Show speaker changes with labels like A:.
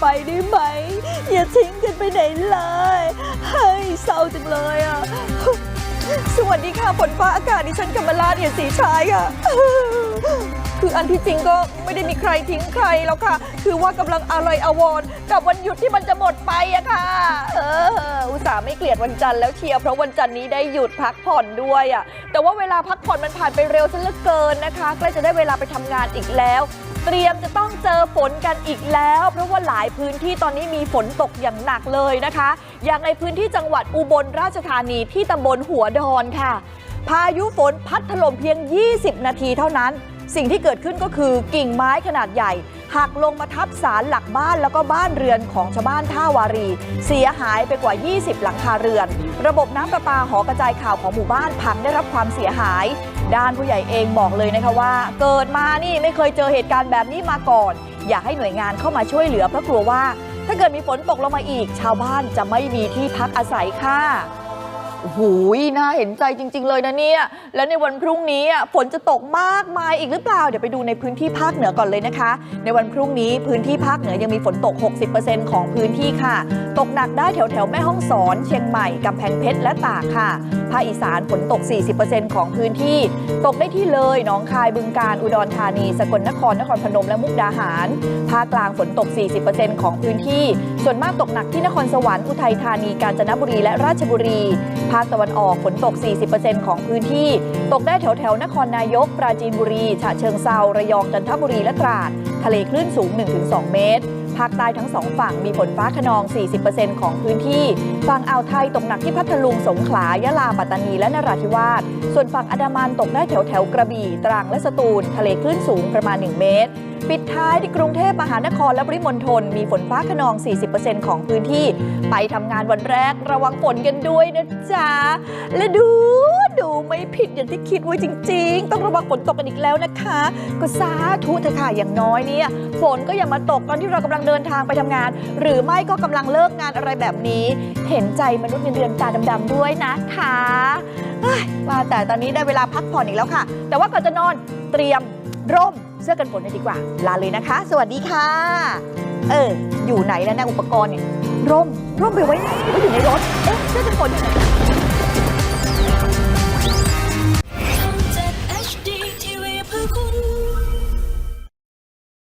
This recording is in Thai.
A: ไปได้ไหม อย่าทิ้งกันไปไหนเลย เฮ้ยเศร้าจังเลยอะ สวัสดีค่ะฝนฟ้าอากาศดิฉันกำมลาเอียสีชายค่ะ คืออันที่จริงก็ไม่ได้มีใครทิ้งใครแล้วค่ะ คือว่ากำลังอะไรอวรกับวันหยุดที่มันจะหมดไปอะค่ะ เออ อุตส่าห์ไม่เกลียดวันจันทร์แล้วเชียร์เพราะวันจันทร์นี้ได้หยุดพักผ่อนด้วยอะแต่ว่าเวลาพักผ่อนมันผ่านไปเร็วซะเหลือเกินนะคะใกล้จะได้เวลาไปทำงานอีกแล้ว เตรียมจะต้องเจอฝนกันอีกแล้ว เพราะว่าหลายพื้นที่ตอนนี้มีฝนตกอย่างหนักเลยนะคะ อย่างในพื้นที่จังหวัดอุบลราชธานีที่ตำบลหัวดอนค่ะ พายุฝนพัดถล่มเพียง 20 นาทีเท่านั้น สิ่งที่เกิดขึ้นก็คือกิ่งไม้ขนาดใหญ่หักลงมาทับสารหลักบ้านแล้วก็บ้านเรือนของชาวบ้านท่าวารี เสียหายไปกว่า 20 หลังคาเรือน ระบบน้ำประปาหอกระจายข่าวของหมู่บ้านพังได้รับความเสียหาย ด้านผู้ใหญ่เองบอกเลยนะคะว่า เกิดมานี่ไม่เคยเจอเหตุการณ์แบบนี้มาก่อน อยากให้หน่วยงานเข้ามาช่วยเหลือเพราะกลัวว่า ถ้าเกิดมีฝนตกลงมาอีก ชาวบ้านจะไม่มีที่พักอาศัยค่ะ โอ้โหน่าเห็นใจจริง ๆ เลยนะเนี่ย แล้วในวันพรุ่งนี้ฝนจะตกมากมายอีกหรือเปล่า เดี๋ยวไปดูในพื้นที่ภาคเหนือก่อนเลยนะคะ ในวันพรุ่งนี้พื้นที่ภาคเหนือยังมีฝนตก 60%ของพื้นที่ค่ะ ตกหนักได้แถวแถวแม่ฮ่องสอน เชียงใหม่ กำแพงเพชร และตากค่ะ ภาคอีสานฝนตก 40%ของพื้นที่ ตกได้ที่เลย หนองคาย บึงกาฬ อุดรธานี สกลนคร นครพนม และมุกดาหาร ภาคกลางฝนตก 40%ของพื้นที่ ส่วนมากตกหนักที่นครสวรรค์ อุทัยธานี กาญจนบุรี และราชบุรีภาคตะวันออกฝนตก 40%ของพื้นที่ ตกได้แถวแถวนครนายก ปราจีนบุรี ฉะเชิงเซาระยองจันทบุรีและตราด ทะเลคลื่นสูง 1-2 เมตร ภาคใต้ทั้งสองฝั่งมีฝนฟ้าขนอง 40%ของพื้นที่ ฝั่งอ่าวไทยตกหนักที่พัทลุง สงขลา ยะลา ปัตตานี และนราธิวาส ส่วนฝั่งอันดามันตกได้แถวแถวกระบี่ ตรัง และสตูล ทะเลคลื่นสูงประมาณ 1 เมตร ปิดท้ายที่กรุงเทพมหานครและปริมณฑลมีฝนฟ้าขนอง 40%ของพื้นที่ ไปทำงานวันแรกระวังฝนกันด้วยนะจ๊ะ และดู ไม่ผิดอย่างที่คิดไว้จริง ๆ ต้องระวังฝนตกกันอีกแล้วนะคะ ก็สาธุเถอะค่ะอย่างน้อยเนี่ยฝนก็อย่ามาตกตอนที่เรากำลังเดินทางไปทำงาน หรือไม่ก็กำลังเลิกงานอะไรแบบนี้ เห็นใจมนุษย์เงินเดือนตาดำๆด้วยนะคะว่าแต่ตอนนี้ได้เวลาพักผ่อนอีกแล้วค่ะ แต่ว่าก่อนจะนอนเตรียมร่มเสื้อกันฝนเลยดีกว่า ลาเลยนะคะ สวัสดีค่ะ เออ อยู่ไหนแล้วนะอุปกรณ์เนี่ยร่มร่มไปไว้ไหนหรือว่าอยู่ในรถ เอ๊ะเสื้อกันฝนอยู่ไหน